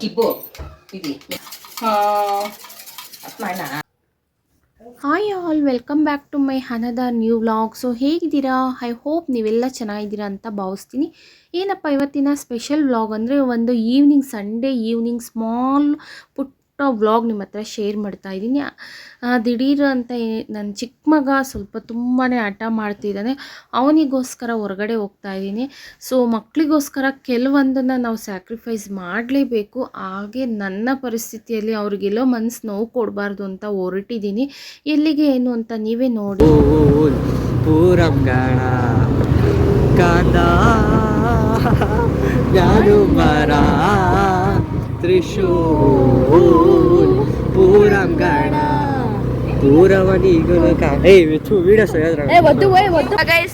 ಕಿಬ್ಬು ఇది. ಅಸ್ಮಾನ hi all welcome back to my another new vlog so ಹೇಗಿದ್ದೀರಾ I hope ನೀವೆಲ್ಲ ಚೆನ್ನಾಗಿದ್ದೀರಾ ಅಂತ ಭಾವಿಸ್ತೀನಿ. ಏನಪ್ಪ ಇವತ್ತಿನ ಸ್ಪೆಷಲ್ ವ್ಲಾಗ್ ಅಂದರೆ ಒಂದು ಈವ್ನಿಂಗ್ ಸಂಡೇ ಈವ್ನಿಂಗ್ ಸ್ಮಾಲ್ ಪುಟ್ಟ ವ್ಲಾಗ್ ನಿಮ್ಮ ಹತ್ರ ಶೇರ್ ಮಾಡ್ತಾ ಇದ್ದೀನಿ. ದಿಢೀರ್ ಅಂತ ನನ್ನ ಚಿಕ್ಕ ಮಗ ಸ್ವಲ್ಪ ತುಂಬಾ ಹಠ ಮಾಡ್ತಿದ್ದಾನೆ ಅವನಿಗೋಸ್ಕರ ಹೊರಗಡೆ ಹೋಗ್ತಾ ಇದ್ದೀನಿ. ಸೊ ಮಕ್ಕಳಿಗೋಸ್ಕರ ಕೆಲವೊಂದನ್ನು ನಾವು ಸ್ಯಾಕ್ರಿಫೈಸ್ ಮಾಡಲೇಬೇಕು. ಹಾಗೆ ನನ್ನ ಪರಿಸ್ಥಿತಿಯಲ್ಲಿ ಅವ್ರಿಗೆಲ್ಲೋ ಮನಸ್ಸು ನೋವು ಕೊಡಬಾರ್ದು ಅಂತ ಹೊರಟಿದ್ದೀನಿ ಎಲ್ಲಿಗೆ ಏನು ಅಂತ ನೀವೇ ನೋಡಿ. ಕಾದ. ಯಾರು ಬರಾ ત્રિશુલ પૂરમ ગાણા ದೂರವಾಗಿ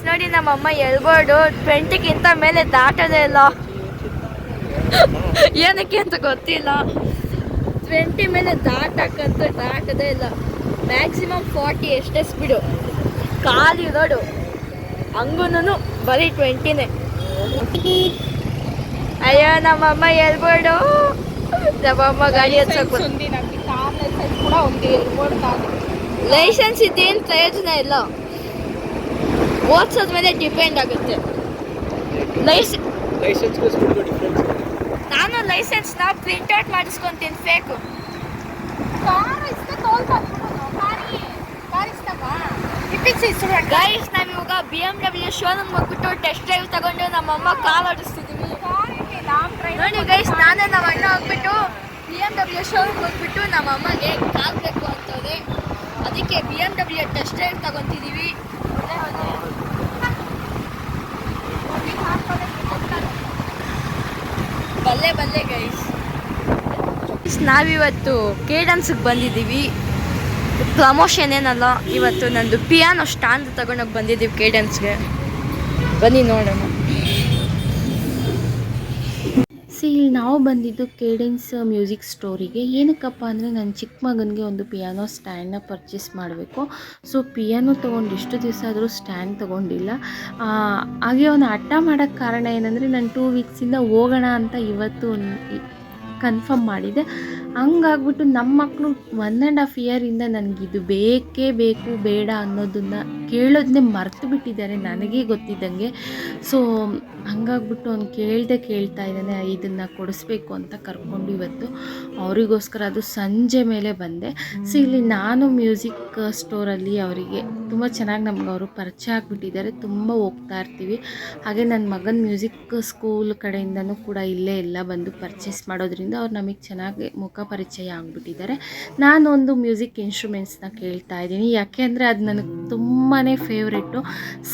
ನೋಡಿ ನಮ್ಮ ಅಮ್ಮ ಎಲ್ಬೋರ್ಡು ಟ್ವೆಂಟಿಗಿಂತ ಮೇಲೆ ದಾಟದೇ ಇಲ್ಲ. ಏನಕ್ಕೆ ಅಂತ ಗೊತ್ತಿಲ್ಲ. ಟ್ವೆಂಟಿ ಮೇಲೆ ದಾಟಕ್ಕಂತ ದಾಟದೇ ಇಲ್ಲ. ಮ್ಯಾಕ್ಸಿಮಮ್ ಫಾರ್ಟಿ ಎಷ್ಟೇ ಸ್ಪೀಡು ಖಾಲಿ ರೋಡು ಹಂಗೂನು ಬರೀ ಟ್ವೆಂಟಿನೇ. ಅಯ್ಯೋ ನಮ್ಮಮ್ಮ ಎಲ್ಬೋರ್ಡು ನಮ್ಮಮ್ಮ ಗಾಡಿ ಹಚ್ಚಕ್. ಲೈಸೆನ್ಸ್ ಇದ್ದೇನು ಪ್ರಯೋಜನ ಇಲ್ಲ. ಓದ್ಸೋದ್ ಮೇಲೆ ಡಿಪೆಂಡ್ ಆಗುತ್ತೆ. ಲೈಸೆನ್ಸ್ ನಾನು ಲೈಸೆನ್ಸ್ನ ಪ್ರಿಂಟ್ಔಟ್ ಮಾಡಿಸ್ಕೊಂತೀನಿ ಫೇಕು ಗೈಸ್ ನಾವಿವಾಗ ಬಿ ಎಂ ಡಬ್ಲ್ಯೂ ಶೋರೂಮ್ ಹೋಗ್ಬಿಟ್ಟು ಟೆಸ್ಟ್ ಡ್ರೈವ್ ತಗೊಂಡು ನಮ್ಮಮ್ಮ ಕಾಲ್ ಆಡಿಸ್ತಿದ್ದೀವಿ ನೋಡಿ ಗೈಸ್ ನಾನೇ ನಮ್ಮ ಅಣ್ಣ ಹೋಗ್ಬಿಟ್ಟು ಬಿ ಎಂ ಡಬ್ಲ್ಯೂ ಶೋರೂಮ್ ಹೋಗ್ಬಿಟ್ಟು ನಮ್ಮ ಅಮ್ಮಗೆ ಕಾಲ್ ಬೇಕು ಅಂತವ್ರೆ. ಅದಕ್ಕೆ B M W test drive ತಗೊತಿದ್ದೀವಿ ಬಲ್ಲೆ ಬಲ್ಲೆ ಗೈಸ್ ನಾವಿವತ್ತು ಕೇಡನ್ಸ್ಗೆ ಬಂದಿದ್ದೀವಿ. ಪ್ರಮೋಷನ್ ಏನಲ್ಲ, ಇವತ್ತು ನಂದು ಪಿಯಾನೋ ಸ್ಟ್ಯಾಂಡ್ ತಗೊಂಡೋಗಿ ಬಂದಿದ್ದೀವಿ ಕೇಡನ್ಸ್ಗೆ ಬನ್ನಿ ನೋಡೋಣ. ಸಿ ಇಲ್ಲಿ ನಾವು ಬಂದಿದ್ದು ಕೇಡೆನ್ಸ್ ಮ್ಯೂಸಿಕ್ ಸ್ಟೋರಿಗೆ ಏನಕ್ಕಪ್ಪ ಅಂದರೆ ನನ್ನ ಚಿಕ್ಕ ಮಗನಿಗೆ ಒಂದು ಪಿಯಾನೋ ಸ್ಟ್ಯಾಂಡನ್ನ ಪರ್ಚೇಸ್ ಮಾಡಬೇಕು. ಸೊ ಪಿಯಾನೋ ತೊಗೊಂಡು ಇಷ್ಟು ದಿವಸ ಆದರೂ ಸ್ಟ್ಯಾಂಡ್ ತೊಗೊಂಡಿಲ್ಲ. ಹಾಗೆ ಅವನು ಹಠ ಮಾಡೋಕ್ಕೆ ಕಾರಣ ಏನಂದರೆ, ನಾನು ಟೂ ವೀಕ್ಸಿಂದ ಹೋಗೋಣ ಅಂತ ಇವತ್ತು ಕನ್ಫರ್ಮ್ ಮಾಡಿದೆ. ಹಂಗಾಗ್ಬಿಟ್ಟು ನಮ್ಮ ಮಕ್ಕಳು ಒನ್ ಆ್ಯಂಡ್ ಹಾಫ್ ಇಯರಿಂದ ನನಗಿದು ಬೇಕೇ ಬೇಕು, ಬೇಡ ಅನ್ನೋದನ್ನು ಕೇಳೋದನ್ನೇ ಮರೆತು ಬಿಟ್ಟಿದ್ದಾರೆ ನನಗೆ ಗೊತ್ತಿದ್ದಂಗೆ. ಸೊ ಹಂಗಾಗ್ಬಿಟ್ಟು ಅವ್ನು ಕೇಳದೆ ಕೇಳ್ತಾ ಇದ್ದಾನೆ, ಇದನ್ನು ಕೊಡಿಸ್ಬೇಕು ಅಂತ ಕರ್ಕೊಂಡು ಇವತ್ತು. ಅವರಿಗೋಸ್ಕರ ಅದು ಸಂಜೆ ಮೇಲೆ ಬಂದೆ. ಸೊ ಇಲ್ಲಿ ನಾನು ಮ್ಯೂಸಿಕ್ ಸ್ಟೋರಲ್ಲಿ ಅವರಿಗೆ ತುಂಬ ಚೆನ್ನಾಗಿ ನಮ್ಗೆ ಅವರು ಪರಿಚಯ ಆಗಿಬಿಟ್ಟಿದ್ದಾರೆ, ತುಂಬ ಹೋಗ್ತಾ ಇರ್ತೀವಿ. ಹಾಗೆ ನನ್ನ ಮಗನ ಮ್ಯೂಸಿಕ್ ಸ್ಕೂಲ್ ಕಡೆಯಿಂದನೂ ಕೂಡ ಇಲ್ಲೇ ಎಲ್ಲ ಬಂದು ಪರ್ಚೇಸ್ ಮಾಡೋದ್ರಿಂದ ಅವ್ರು ನಮಗೆ ಚೆನ್ನಾಗಿ ಮುಖ ಪರಿಚಯ ಆಗಿಬಿಟ್ಟಿದ್ದಾರೆ. ನಾನೊಂದು ಮ್ಯೂಸಿಕ್ ಇನ್ಸ್ಟ್ರೂಮೆಂಟ್ಸ್ನ ಕೇಳ್ತಾ ಇದ್ದೀನಿ. ಯಾಕೆ ಅಂದರೆ ಅದು ನನಗೆ ತುಂಬಾ ಫೇವ್ರೆಟ್ಟು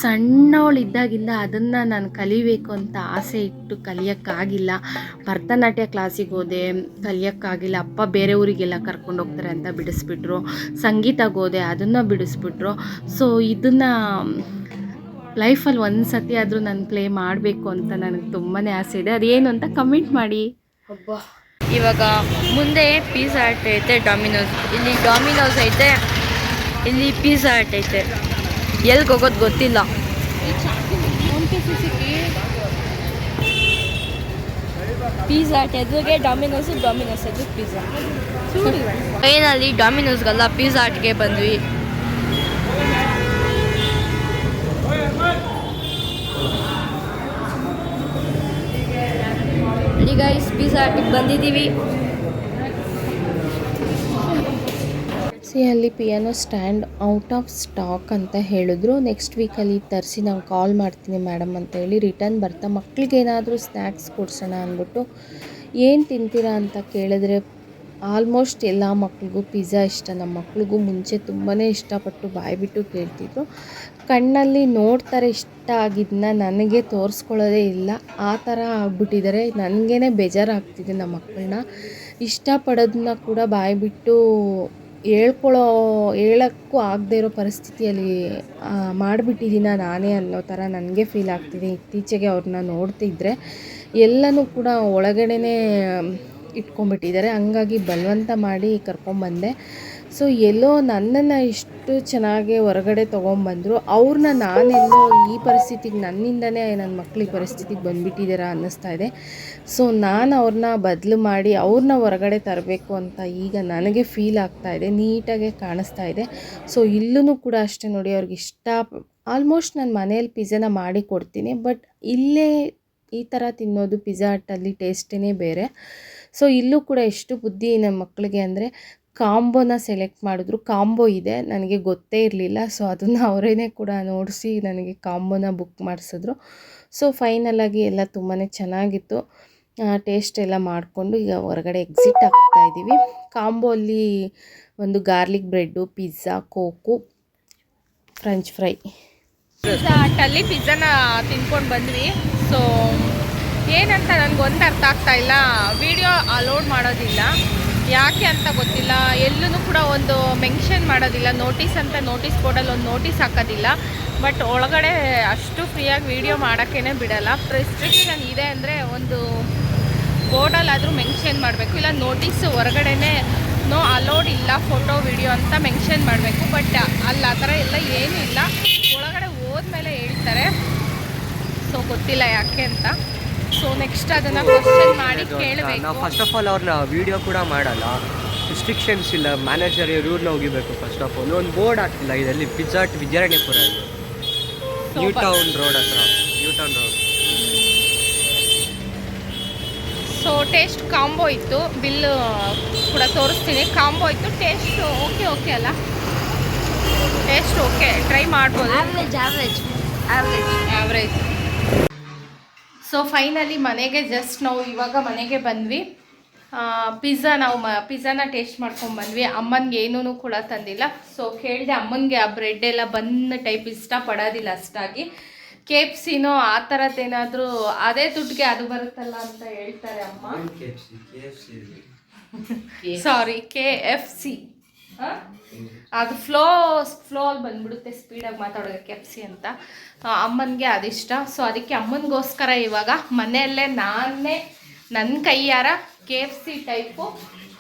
ಸಣ್ಣವಳಿದ್ದಾಗಿಂದ ಅದನ್ನು ನಾನು ಕಲಿಬೇಕು ಅಂತ ಆಸೆ ಇಟ್ಟು ಕಲಿಯೋಕ್ಕಾಗಿಲ್ಲ. ಭರತನಾಟ್ಯ ಕ್ಲಾಸಿಗೆ ಹೋದೆ, ಕಲಿಯೋಕ್ಕಾಗಿಲ್ಲ. ಅಪ್ಪ ಬೇರೆ ಊರಿಗೆಲ್ಲ ಕರ್ಕೊಂಡು ಹೋಗ್ತಾರೆ ಅಂತ ಬಿಡಿಸ್ಬಿಟ್ರು. ಸಂಗೀತಕ್ಕೆ ಹೋದೆ, ಅದನ್ನು ಬಿಡಿಸ್ಬಿಟ್ರು. ಸೊ ಇದನ್ನು ಲೈಫಲ್ಲಿ ಒಂದು ಸತಿ ಆದರೂ ನಾನು ಪ್ಲೇ ಮಾಡಬೇಕು ಅಂತ ನನಗೆ ತುಂಬಾ ಆಸೆ ಇದೆ. ಅದೇನು ಅಂತ ಕಮೆಂಟ್ ಮಾಡಿ. ಇವಾಗ ಮುಂದೆ ಪಿಜ್ಜಾ ಹಟ್ ಐತೆ ಡಾಮಿನೋಸ್ ಇಲ್ಲಿ ಡಾಮಿನೋಸ್ ಐತೆ ಇಲ್ಲಿ ಪಿಜ್ಜಾ ಹಟ್ ಐತೆ. ಎಲ್ಲಿ ಹೋಗೋದು ಗೊತ್ತಿಲ್ಲ. ಪಿಜ್ಜಾ ಹಟ್ ಎದುರಿಗೆ ಡಾಮಿನೋಸ್ ಡಾಮಿನೋಸ್ ಎದುರು ಪಿಜ್ಜಾ ಟ್ರೈನಲ್ಲಿ ಡಾಮಿನೋಸ್ಗೆಲ್ಲ ಪಿಜ್ಜಾ ಹಟ್ಗೆ ಬಂದ್ವಿ. ಈಗ ಗೈಸ್ ಪಿಜ್ಜಾ ಹಟ್ಗೆ ಬಂದಿದ್ದೀವಿ. ಸಿ, ಅಲ್ಲಿ piano stand out of stock ಅಂತ ಹೇಳಿದ್ರು. ನೆಕ್ಸ್ಟ್ ವೀಕಲ್ಲಿ ತರಿಸಿ ನಾನು ಕಾಲ್ ಮಾಡ್ತೀನಿ ಮೇಡಮ್ ಅಂತ ಹೇಳಿ ರಿಟರ್ನ್ ಬರ್ತಾ. ಮಕ್ಳಿಗೆ ಏನಾದರೂ ಸ್ನ್ಯಾಕ್ಸ್ ಕೊಡ್ಸೋಣ ಅಂದ್ಬಿಟ್ಟು ಏನು ತಿಂತೀರಾ ಅಂತ ಕೇಳಿದ್ರೆ ಆಲ್ಮೋಸ್ಟ್ ಎಲ್ಲ ಮಕ್ಳಿಗೂ ಪಿಜ್ಜಾ ಇಷ್ಟ. ನಮ್ಮ ಮಕ್ಳಿಗೂ ಮುಂಚೆ ತುಂಬಾ ಇಷ್ಟಪಟ್ಟು ಬಾಯ್ಬಿಟ್ಟು ಕೇಳ್ತಿದ್ರು. ಕಣ್ಣಲ್ಲಿ ನೋಡ್ತಾರೆ ಇಷ್ಟ ಆಗಿದ್ದನ್ನ ನನಗೆ ತೋರಿಸ್ಕೊಳ್ಳೋದೇ ಇಲ್ಲ. ಆ ಥರ ಆಗ್ಬಿಟ್ಟಿದ್ದಾರೆ. ನನಗೇ ಬೇಜಾರಾಗ್ತಿದೆ ನಮ್ಮ ಮಕ್ಕಳನ್ನ. ಇಷ್ಟಪಡೋದನ್ನ ಕೂಡ ಬಾಯ್ಬಿಟ್ಟು ಹೇಳ್ಕೊಳ್ಳೋ, ಹೇಳೋಕ್ಕೂ ಆಗದೆ ಇರೋ ಪರಿಸ್ಥಿತಿಯಲ್ಲಿ ಮಾಡಿಬಿಟ್ಟಿದ್ದೀನ ನಾನೇ ಅನ್ನೋ ಥರ ನನಗೆ ಫೀಲ್ ಆಗ್ತಿದೆ. ಇತ್ತೀಚೆಗೆ ಅವ್ರನ್ನ ನೋಡ್ತಿದ್ರೆ ಎಲ್ಲನೂ ಕೂಡ ಒಳಗಡೆನೇ ಇಟ್ಕೊಂಡ್ಬಿಟ್ಟಿದ್ದಾರೆ. ಹಂಗಾಗಿ ಬಲವಂತ ಮಾಡಿ ಕರ್ಕೊಂಬಂದೆ ಸೊ ಎಲ್ಲೋ ನನ್ನನ್ನು ಇಷ್ಟು ಚೆನ್ನಾಗಿ ಹೊರಗಡೆ ತೊಗೊಂಬಂದರು ಅವ್ರನ್ನ ನಾನೆಲ್ಲೋ ಈ ಪರಿಸ್ಥಿತಿಗೆ ನನ್ನಿಂದನೇ ನನ್ನ ಮಕ್ಳಿಗೆ ಪರಿಸ್ಥಿತಿಗೆ ಬಂದುಬಿಟ್ಟಿದ್ದೀರಾ ಅನ್ನಿಸ್ತಾ ಇದೆ. ಸೊ ನಾನು ಅವ್ರನ್ನ ಬದಲು ಮಾಡಿ ಅವ್ರನ್ನ ಹೊರಗಡೆ ತರಬೇಕು ಅಂತ ಈಗ ನನಗೆ ಫೀಲ್ ಆಗ್ತಾ ಇದೆ, ನೀಟಾಗೆ ಕಾಣಿಸ್ತಾ ಇದೆ. ಸೊ ಇಲ್ಲೂ ಕೂಡ ಅಷ್ಟೇ ನೋಡಿ ಅವ್ರಿಗೆ ಇಷ್ಟ ಆಲ್ಮೋಸ್ಟ್ ನಾನು ಮನೇಲಿ ಪಿಜ್ಜಾನ ಮಾಡಿ ಕೊಡ್ತೀನಿ ಬಟ್ ಇಲ್ಲೇ ಈ ಥರ ತಿನ್ನೋದು ಪಿಜ್ಜಾ ಹಟ್ಟಲ್ಲಿ ಟೇಸ್ಟೇ ಬೇರೆ. ಸೊ ಇಲ್ಲೂ ಕೂಡ ಎಷ್ಟು ಬುದ್ಧಿ ನಮ್ಮ ಮಕ್ಕಳಿಗೆ ಅಂದರೆ ಕಾಂಬೋನ ಸೆಲೆಕ್ಟ್ ಮಾಡಿದ್ರು. ಕಾಂಬೋ ಇದೆ, ನನಗೆ ಗೊತ್ತೇ ಇರಲಿಲ್ಲ. ಸೊ, ಅದನ್ನು ಅವರೇ ಕೂಡ ನೋಡಿಸಿ ನನಗೆ ಕಾಂಬೋನ ಬುಕ್ ಮಾಡಿಸಿದ್ರು. ಸೊ ಫೈನಲಾಗಿ ಎಲ್ಲ ತುಂಬಾ ಚೆನ್ನಾಗಿತ್ತು. ಟೇಸ್ಟ್ ಎಲ್ಲ ಮಾಡಿಕೊಂಡು ಈಗ ಹೊರಗಡೆ ಎಕ್ಸಿಟ್ ಆಗ್ತಾ ಇದ್ದೀವಿ ಕಾಂಬೋ ಅಲ್ಲಿ ಒಂದು garlic bread, pizza, Coke, French fry. ಅಲ್ಲಿ ಪಿಜ್ಜಾನ ತಿನ್ಕೊಂಡು ಬಂದ್ವಿ. ಸೊ ಏನಂತ ನನಗೊಂದು ಅರ್ಥ ಆಗ್ತಾ ಇಲ್ಲ. ವಿಡಿಯೋ ಅಲೋಡ್ ಮಾಡೋದಿಲ್ಲ. ಯಾಕೆ ಅಂತ ಗೊತ್ತಿಲ್ಲ. ಎಲ್ಲೂ ಕೂಡ ಒಂದು ಮೆನ್ಷನ್ ಮಾಡೋದಿಲ್ಲ. ನೋಟಿಸ್ ಅಂತ ನೋಟಿಸ್ ಬೋರ್ಡಲ್ಲಿ ಒಂದು ನೋಟಿಸ್ ಹಾಕೋದಿಲ್ಲ. ಬಟ್ ಒಳಗಡೆ ಅಷ್ಟು ಫ್ರೀಯಾಗಿ ವೀಡಿಯೋ ಮಾಡೋಕ್ಕೇ ಬಿಡಲ್ಲ. ರೆಸ್ಟ್ರಿಕ್ಷನ್ ಇದೆ ಅಂದರೆ ಒಂದು ಬೋರ್ಡಲ್ಲಾದರೂ ಮೆನ್ಷನ್ ಮಾಡಬೇಕು. ಇಲ್ಲ ನೋಟಿಸ್ ಹೊರಗಡೆನೇ ನೋ ಅಲೋಡ್ ಇಲ್ಲ ಫೋಟೋ ವಿಡಿಯೋ ಅಂತ ಮೆನ್ಷನ್ ಮಾಡಬೇಕು. ಬಟ್ ಅಲ್ಲಿ ಆ ಥರ ಎಲ್ಲ ಏನೂ ಇಲ್ಲ. ಒಳಗಡೆ ಹೋದ್ಮೇಲೆ ಹೇಳ್ತಾರೆ. ಸೊ ಗೊತ್ತಿಲ್ಲ ಯಾಕೆ ಅಂತ. ಸೊ ನೆಕ್ಸ್ಟ್ ಅದನ್ನು ಕ್ವಶನ್ ಮಾಡಿ ನಾವು ಕೇಳಬೇಕು ಫಸ್ಟ್ ಆಫ್ ಆಲ್ ಅವ್ರ ವಿಡಿಯೋ ಕೂಡ ಮಾಡಲ್ಲ. ರಿಸ್ಟ್ರಿಕ್ಷನ್ಸ್ ಇಲ್ಲ ಮ್ಯಾನೇಜರ್ ರೂಲ್ನ ಹೋಗಿಬೇಕು ಫಸ್ಟ್ ಆಫ್ ಆಲ್ ಒಂದು ಬೋರ್ಡ್ ಹಾಕಿಲ್ಲ ಇದರಲ್ಲಿ ಪಿಜ್ಜಾ ಹಟ್ ವಿದ್ಯಾರಣ್ಯಪುರ ಇದು ನ್ಯೂ ಟೌನ್ ರೋಡ್ ಹತ್ರ. New Town Road so taste combo ಇತ್ತು ಬಿಲ್ ಕೂಡ ತೋರಿಸ್ತೀನಿ. ಕಾಂಬೋ ಇತ್ತು ಟೇಸ್ಟ್ ಓಕೆ ಓಕೆ ಅಲ್ಲ? ಟೇಸ್ಟ್ ಓಕೆ ಟ್ರೈ ಮಾಡ್ಬೋದು. Average average average average so finally ಮನೆಗೆ ಜಸ್ಟ್ ನಾವು ಇವಾಗ ಮನೆಗೆ ಬಂದ್ವಿ. ಪಿಜ್ಜಾ ನಾವು ಮ ಪಿಜ್ಜಾನ ಟೇಸ್ಟ್ ಮಾಡ್ಕೊಂಡು ಬಂದ್ವಿ. ಅಮ್ಮನಿಗೆ ಏನೂ ಕೂಡ ತಂದಿಲ್ಲ. ಸೊ ಕೇಳಿದೆ ಅಮ್ಮನಿಗೆ ಆ ಬ್ರೆಡ್ ಎಲ್ಲ ಬಂದ ಟೈಪ್ ಇಷ್ಟಪಡೋದಿಲ್ಲ ಅಷ್ಟಾಗಿ. ಕೆ ಎಫ್ ಸಿನೋ ಆ ಥರದ್ದೇನಾದರೂ ಅದೇ ದುಡ್ಡಿಗೆ ಅದು ಬರುತ್ತಲ್ಲ ಅಂತ ಹೇಳ್ತಾರೆ ಅಮ್ಮ. ಸಾರಿ ಕೆ ಎಫ್ ಸಿ ಅದು ಫ್ಲೋ ಫ್ಲೋ ಅಲ್ಲಿ ಬಂದ್ಬಿಡುತ್ತೆ ಸ್ಪೀಡಾಗಿ ಮಾತಾಡೋದು ಕೆ ಎಫ್ ಸಿ ಅಂತ ಅಮ್ಮನಿಗೆ ಅದಿಷ್ಟ ಸೊ ಅದಕ್ಕೆ ಅಮ್ಮನಿಗೋಸ್ಕರ ಇವಾಗ ಮನೆಯಲ್ಲೇ ನಾನೇ ನನ್ನ ಕೈಯಾರ K F C type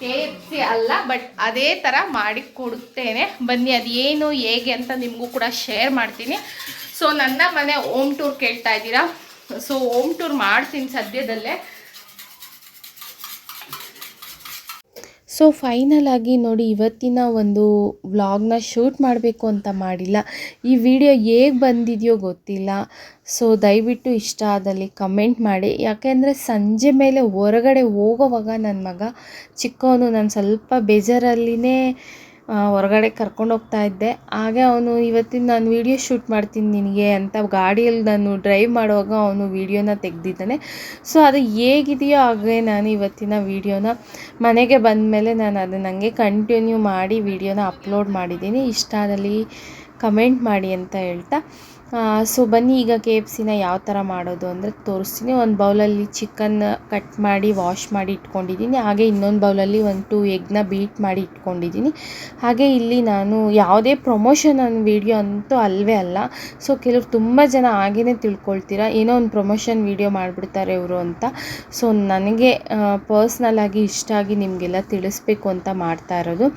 K F C ಅಲ್ಲ ಬಟ್ ಅದೇ ಥರ ಮಾಡಿ ಕೊಡುತ್ತೇನೆ ಬನ್ನಿ ಅದೇನು ಏನು ಹೇಗೆ ಅಂತ ನಿಮಗೂ ಕೂಡ ಶೇರ್ ಮಾಡ್ತೀನಿ. ಸೊ ನನ್ನ ಮನೆ ಓಮ್ ಟೂರ್ ಕೇಳ್ತಾ ಇದ್ದೀರಾ? ಸೊ ಓಮ್ ಟೂರ್ ಮಾಡ್ತೀನಿ ಸದ್ಯದಲ್ಲೇ. ಸೊ ಫೈನಲ್ ಆಗಿ ನೋಡಿ, ಇವತ್ತಿನ ಒಂದು ವ್ಲಾಗ್ನ ಶೂಟ್ ಮಾಡಬೇಕು ಅಂತ ಮಾಡಿಲ್ಲ. ಈ ವಿಡಿಯೋ ಹೇಗೆ ಬಂದಿದೆಯೋ ಗೊತ್ತಿಲ್ಲ. ಸೊ ದಯವಿಟ್ಟು ಇಷ್ಟ ಆದಲ್ಲಿ ಕಮೆಂಟ್ ಮಾಡಿ. ಯಾಕೆಂದರೆ ಸಂಜೆ ಮೇಲೆ ಹೊರಗಡೆ ಹೋಗೋವಾಗ ನನ್ನ ಮಗ ಚಿಕ್ಕವನು, ನಾನು ಸ್ವಲ್ಪ ಬೇಜಾರಲ್ಲಿನೇ ಹೊರಗಡೆ ಕರ್ಕೊಂಡು ಹೋಗ್ತಾ ಇದ್ದೆ. ಹಾಗೆ ಅವನು ಇವತ್ತಿನ ನಾನು ವೀಡಿಯೋ ಶೂಟ್ ಮಾಡ್ತೀನಿ ನಿನಗೆ ಅಂತ ಗಾಡಿಯಲ್ಲಿ ನಾನು ಡ್ರೈವ್ ಮಾಡುವಾಗ ಅವನು ವೀಡಿಯೋನ ತೆಗೆದಿದ್ದಾನೆ. ಸೊ ಅದು ಹೇಗಿದೆಯೋ ಹಾಗೆ ನಾನು ಇವತ್ತಿನ ವೀಡಿಯೋನ ಮನೆಗೆ ಬಂದ ಮೇಲೆ ನಾನು ಅದನ್ನು ನನಗೆ ಕಂಟಿನ್ಯೂ ಮಾಡಿ ವೀಡಿಯೋನ ಅಪ್ಲೋಡ್ ಮಾಡಿದ್ದೀನಿ. ಇಷ್ಟ ಆದಲ್ಲಿ ಕಮೆಂಟ್ ಮಾಡಿ ಅಂತ ಹೇಳ್ತಾ. ಸೊ ಬನ್ನಿ ಈಗ ಕೆ ಎಫ್ ಸಿನ ಯಾವ ಥರ ಮಾಡೋದು ಅಂದರೆ ತೋರಿಸ್ತೀನಿ. ಒಂದು ಬೌಲಲ್ಲಿ ಚಿಕನ್ ಕಟ್ ಮಾಡಿ ವಾಶ್ ಮಾಡಿ ಇಟ್ಕೊಂಡಿದ್ದೀನಿ. ಹಾಗೆ ಇನ್ನೊಂದು ಬೌಲಲ್ಲಿ ಒಂದು ಟೂ ಎಗ್ನ ಬೀಟ್ ಮಾಡಿ ಇಟ್ಕೊಂಡಿದ್ದೀನಿ. ಹಾಗೆ ಇಲ್ಲಿ ನಾನು ಯಾವುದೇ ಪ್ರಮೋಷನ್ ಅನ್ನು ವೀಡಿಯೋ ಅಂತೂ ಅಲ್ಲವೇ ಅಲ್ಲ. ಸೊ ಕೆಲವ್ರು ತುಂಬ ಜನ ಹಾಗೇ ತಿಳ್ಕೊಳ್ತೀರಾ, ಏನೋ ಒಂದು ಪ್ರಮೋಷನ್ ವೀಡಿಯೋ ಮಾಡಿಬಿಡ್ತಾರೆ ಇವರು ಅಂತ. ಸೊ ನನಗೆ ಪರ್ಸ್ನಲ್ ಆಗಿ ಇಷ್ಟ ಆಗಿ ನಿಮಗೆಲ್ಲ ತಿಳಿಸ್ಬೇಕು ಅಂತ ಮಾಡ್ತಾ ಇರೋದು.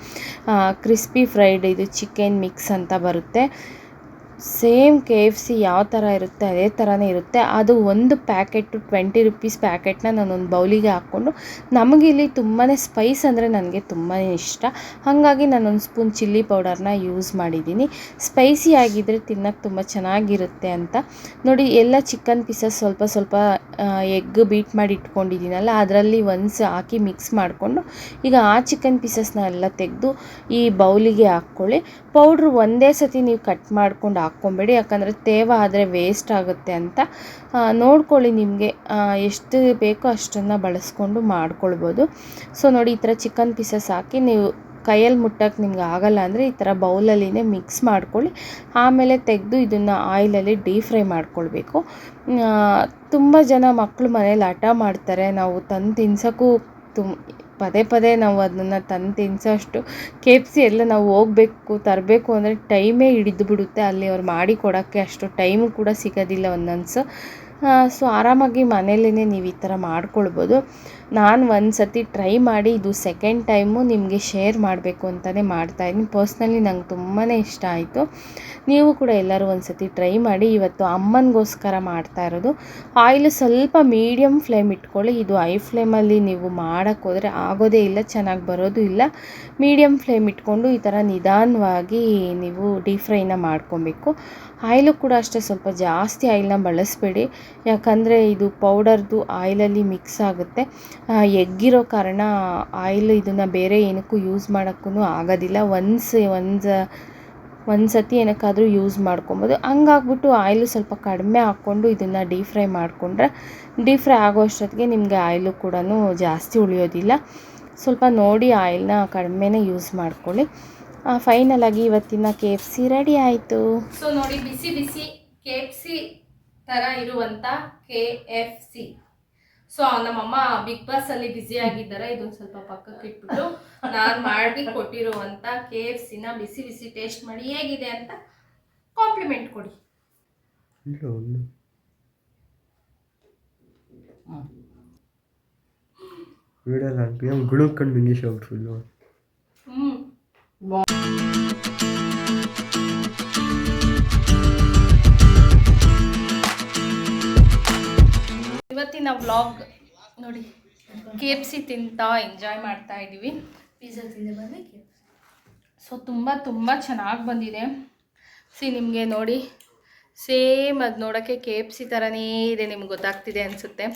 ಕ್ರಿಸ್ಪಿ ಫ್ರೈಡ್ ಇದು ಚಿಕನ್ ಮಿಕ್ಸ್ ಅಂತ ಬರುತ್ತೆ. ಸೇಮ್ ಕೆ ಎಫ್ ಸಿ ಯಾವ ಥರ ಇರುತ್ತೆ, ಅದೇ ಥರನೇ ಇರುತ್ತೆ. ಅದು ಒಂದು ಪ್ಯಾಕೆಟು, ಟ್ವೆಂಟಿ ರುಪೀಸ್ ಪ್ಯಾಕೆಟ್ನ ನಾನೊಂದು ಬೌಲಿಗೆ ಹಾಕ್ಕೊಂಡು ನಮಗಿಲ್ಲಿ ತುಂಬಾ ಸ್ಪೈಸ್ ಅಂದರೆ ನನಗೆ ತುಂಬಾ ಇಷ್ಟ. ಹಾಗಾಗಿ ನಾನೊಂದು ಸ್ಪೂನ್ ಚಿಲ್ಲಿ ಪೌಡರ್ನ ಯೂಸ್ ಮಾಡಿದ್ದೀನಿ. ಸ್ಪೈಸಿ ಆಗಿದ್ದರೆ ತಿನ್ನೋಕ್ಕೆ ತುಂಬ ಚೆನ್ನಾಗಿರುತ್ತೆ ಅಂತ. ನೋಡಿ, ಎಲ್ಲ ಚಿಕನ್ ಪೀಸಸ್ ಸ್ವಲ್ಪ ಸ್ವಲ್ಪ ಎಗ್ ಬೀಟ್ ಮಾಡಿ ಇಟ್ಕೊಂಡಿದ್ದೀನಲ್ಲ, ಅದರಲ್ಲಿ ಒನ್ಸ್ ಹಾಕಿ ಮಿಕ್ಸ್ ಮಾಡಿಕೊಂಡು, ಈಗ ಆ ಚಿಕನ್ ಪೀಸಸ್ನ ಎಲ್ಲ ತೆಗೆದು ಈ ಬೌಲಿಗೆ ಹಾಕ್ಕೊಳ್ಳಿ. ಪೌಡ್ರ್ ಒಂದೇ ಸತಿ ನೀವು ಕಟ್ ಮಾಡ್ಕೊಂಡು ಹಾಕ್ಕೊಬೇಡಿ, ಯಾಕಂದರೆ ತೇವ ಆದರೆ ವೇಸ್ಟ್ ಆಗುತ್ತೆ ಅಂತ. ನೋಡ್ಕೊಳ್ಳಿ ನಿಮಗೆ ಎಷ್ಟು ಬೇಕೋ ಅಷ್ಟನ್ನು ಬಳಸ್ಕೊಂಡು ಮಾಡ್ಕೊಳ್ಬೋದು. ಸೊ ನೋಡಿ, ಈ ಥರ ಚಿಕನ್ ಪೀಸಸ್ ಹಾಕಿ ನೀವು ಕೈಯಲ್ಲಿ ಮುಟ್ಟಕ್ಕೆ ನಿಮ್ಗೆ ಆಗಲ್ಲ ಅಂದರೆ ಈ ಥರ ಬೌಲಲ್ಲಿನೇ ಮಿಕ್ಸ್ ಮಾಡ್ಕೊಳ್ಳಿ. ಆಮೇಲೆ ತೆಗೆದು ಇದನ್ನು ಆಯಿಲಲ್ಲಿ ಡೀಪ್ ಫ್ರೈ ಮಾಡ್ಕೊಳ್ಬೇಕು. ತುಂಬ ಜನ ಮಕ್ಕಳು ಮನೇಲಿ ಹಠ ಮಾಡ್ತಾರೆ. ನಾವು ತಂದು ತಿನ್ಸೋಕ್ಕೂ ತುಮ್ ಪದೇ ಪದೇ ನಾವು ಅದನ್ನು ತಂದು ತಿನ್ನಿಸೋಷ್ಟು ಕೆ ಎಫ್ ಸಿ ಎಲ್ಲ ನಾವು ಹೋಗ್ಬೇಕು, ತರಬೇಕು ಅಂದರೆ ಟೈಮೇ ಹಿಡಿದು ಬಿಡುತ್ತೆ. ಅಲ್ಲಿ ಅವ್ರು ಮಾಡಿ ಕೊಡೋಕ್ಕೆ ಅಷ್ಟು ಟೈಮ್ ಕೂಡ ಸಿಗೋದಿಲ್ಲ ಒಂದೊಂದು ಸೊ ಆರಾಮಾಗಿ ಮನೇಲೇ ನೀವು ಈ ಥರ ಮಾಡ್ಕೊಳ್ಬೋದು. ನಾನು ಒಂದು ಸತಿ ಟ್ರೈ ಮಾಡಿ ಇದು ಸೆಕೆಂಡ್ ಟೈಮು ನಿಮಗೆ ಶೇರ್ ಮಾಡಬೇಕು ಅಂತಲೇ ಮಾಡ್ತಾಯಿದ್ದೀನಿ ಪರ್ಸ್ನಲಿ ನಂಗೆ ತುಂಬಾ ಇಷ್ಟ ಆಯಿತು. ನೀವು ಕೂಡ ಎಲ್ಲರೂ ಒಂದು ಸತಿ ಟ್ರೈ ಮಾಡಿ. ಇವತ್ತು ಅಮ್ಮನಿಗೋಸ್ಕರ ಮಾಡ್ತಾ ಇರೋದು. ಆಯಿಲ್ ಸ್ವಲ್ಪ ಮೀಡಿಯಮ್ ಫ್ಲೇಮ್ ಇಟ್ಕೊಳ್ಳಿ. ಇದು ಐ ಫ್ಲೇಮಲ್ಲಿ ನೀವು ಮಾಡೋಕ್ಕೆ ಹೋದರೆ ಆಗೋದೇ ಇಲ್ಲ, ಚೆನ್ನಾಗಿ ಬರೋದು ಇಲ್ಲ. ಮೀಡಿಯಮ್ ಫ್ಲೇಮ್ ಇಟ್ಕೊಂಡು ಈ ಥರ ನಿಧಾನವಾಗಿ ನೀವು ಡೀಪ್ ಫ್ರೈನ ಮಾಡ್ಕೊಬೇಕು. ಆಯಿಲು ಕೂಡ ಅಷ್ಟೇ, ಸ್ವಲ್ಪ ಜಾಸ್ತಿ ಆಯಿಲ್ನ ಬಳಸಬೇಡಿ. ಯಾಕಂದರೆ ಇದು ಪೌಡರ್ದು ಆಯಿಲಲ್ಲಿ ಮಿಕ್ಸ್ ಆಗುತ್ತೆ. ಎಗ್ಗಿರೋ ಕಾರಣ ಆಯಿಲ್ ಇದನ್ನು ಬೇರೆ ಏನಕ್ಕೂ ಯೂಸ್ ಮಾಡೋಕ್ಕೂ ಆಗೋದಿಲ್ಲ. ಒನ್ಸ್ ಒಂದು ಒಂದು ಸತಿ ಏನಕ್ಕಾದರೂ ಯೂಸ್ ಮಾಡ್ಕೊಬೋದು. ಹಂಗಾಗ್ಬಿಟ್ಟು ಆಯಿಲು ಸ್ವಲ್ಪ ಕಡಿಮೆ ಹಾಕ್ಕೊಂಡು ಇದನ್ನು ಡೀಪ್ ಫ್ರೈ ಮಾಡಿಕೊಂಡ್ರೆ ಡೀಪ್ ಫ್ರೈ ಆಗೋ ಅಷ್ಟೊತ್ತಿಗೆ ನಿಮಗೆ ಆಯಿಲು ಕೂಡ ಜಾಸ್ತಿ ಉಳಿಯೋದಿಲ್ಲ. ಸ್ವಲ್ಪ ನೋಡಿ ಆಯಿಲ್ನ ಕಡಿಮೆನೇ ಯೂಸ್ ಮಾಡ್ಕೊಳ್ಳಿ. ಫೈನಲ್ ಆಗಿ ಇವತ್ತಿನ ಕೆ ಎಫ್ ಸಿ ರೆಡಿ ಆಯಿತು. ಸೊ ನೋಡಿ, ಬಿಸಿ ಬಿಸಿ ಕೆ ಎಫ್ ಸಿ ಥರ ಇರುವಂಥ ಕೆ ಎಫ್ ಸಿ ಸೊ ನಮ್ಮಮ್ಮ ಬಿಗ್ ಬಾಸ್ ಅಲ್ಲಿ ಬ್ಯುಸಿ ಆಗಿದ್ದಾರೆ. ಇದೊಂದು ಸ್ವಲ್ಪ ಪಕ್ಕಕ್ಕೆ ಇಟ್ಬಿಟ್ಟು ನಾನು ಮಾಡಿ ಕೊಟ್ಟಿರುವಂತ ಕೆ ಎಫ್ ಸಿನ ಬಿಸಿ ಬಿಸಿ ಟೇಸ್ಟ್ ಮಾಡಿ ಹೇಗಿದೆ ಅಂತ ಕಾಂಪ್ಲಿಮೆಂಟ್ ಕೊಡಿ. ಹ್ಮ್. ಒಂದು ವಿಡಿಯೋಲ್ಲ ಹ್ಮ್. ಇವತ್ತಿನ ವ್ಲಾಗ್ ನೋಡಿ ಕೆ ಎಫ್ ಸಿ ತಿಂತಾ ಎಂಜಾಯ್ ಮಾಡ್ತಾ ಇದ್ದೀವಿ ಪಿಜ್ಜಾ ತಿಂದೆ ಬಂದೆ ಸೊ ತುಂಬ ತುಂಬ ಚೆನ್ನಾಗಿ ಬಂದಿದೆ. ಸಿ ನಿಮಗೆ ನೋಡಿ ಸೇಮ್ ಅದು ನೋಡೋಕ್ಕೆ ಕೆ ಎಫ್ ಸಿ ಥರನೇ ಇದೆ ನಿಮ್ಗೆ ಗೊತ್ತಾಗ್ತಿದೆ ಅನಿಸುತ್ತೆ.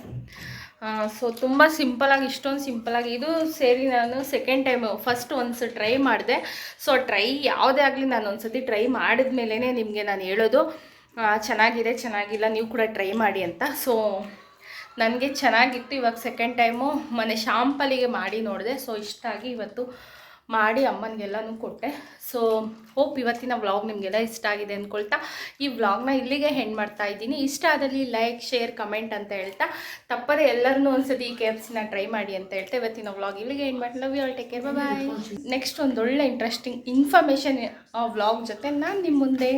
ಸೊ ತುಂಬ ಸಿಂಪಲಾಗಿ ಇಷ್ಟೊಂದು ಸಿಂಪಲಾಗಿ ಇದು ಸೇರಿ ನಾನು ಸೆಕೆಂಡ್ ಟೈಮ್ ಫಸ್ಟ್ ಒಂದು ಟ್ರೈ ಮಾಡಿದೆ. ಸೊ ಟ್ರೈ ಯಾವುದೇ ಆಗಲಿ ನಾನು ಒಂದು ಸತಿ ಟ್ರೈ ಮಾಡಿದ ಮೇಲೇ ನಿಮಗೆ ನಾನು ಹೇಳೋದು ಚೆನ್ನಾಗಿದೆ ಚೆನ್ನಾಗಿಲ್ಲ ನೀವು ಕೂಡ ಟ್ರೈ ಮಾಡಿ ಅಂತ. ಸೊ ನನಗೆ ಚೆನ್ನಾಗಿತ್ತು ಇವಾಗ ಸೆಕೆಂಡ್ ಟೈಮು ಮನೆ ಶಾಂಪಲಿಗೆ ಮಾಡಿ ನೋಡಿದೆ. ಸೊ ಇಷ್ಟ ಆಗಿ ಇವತ್ತು ಮಾಡಿ ಅಮ್ಮನಿಗೆಲ್ಲನೂ ಕೊಟ್ಟೆ. ಸೊ ಹೋಪ್ ಇವತ್ತಿನ ವ್ಲಾಗ್ ನಿಮಗೆಲ್ಲ ಇಷ್ಟ ಆಗಿದೆ ಅಂದ್ಕೊಳ್ತಾ ಈ ವ್ಲಾಗ್ನ ಇಲ್ಲಿಗೆ ಹೆಣ್ ಮಾಡ್ತಾ ಇದ್ದೀನಿ. ಇಷ್ಟ ಆದಲ್ಲಿ ಲೈಕ್ ಶೇರ್ ಕಮೆಂಟ್ ಅಂತ ಹೇಳ್ತಾ. ತಪ್ಪದೆ ಎಲ್ಲರನ್ನೂ ಒಂದ್ಸತಿ ಈ ಕೆ ಟ್ರೈ ಮಾಡಿ ಅಂತ ಹೇಳ್ತಾ ಇವತ್ತಿನ ವ್ಲಾಗ್ ಇಲ್ಲಿಗೆ ಹೆಣ್ ಮಾಡಿ love all take care bye next ಒಂದೊಳ್ಳೆ ಇಂಟ್ರೆಸ್ಟಿಂಗ್ ಇನ್ಫಾರ್ಮೇಷನ್ ವ್ಲಾಗ್ ಜೊತೆ ನಾನು ನಿಮ್ಮ ಮುಂದೆ.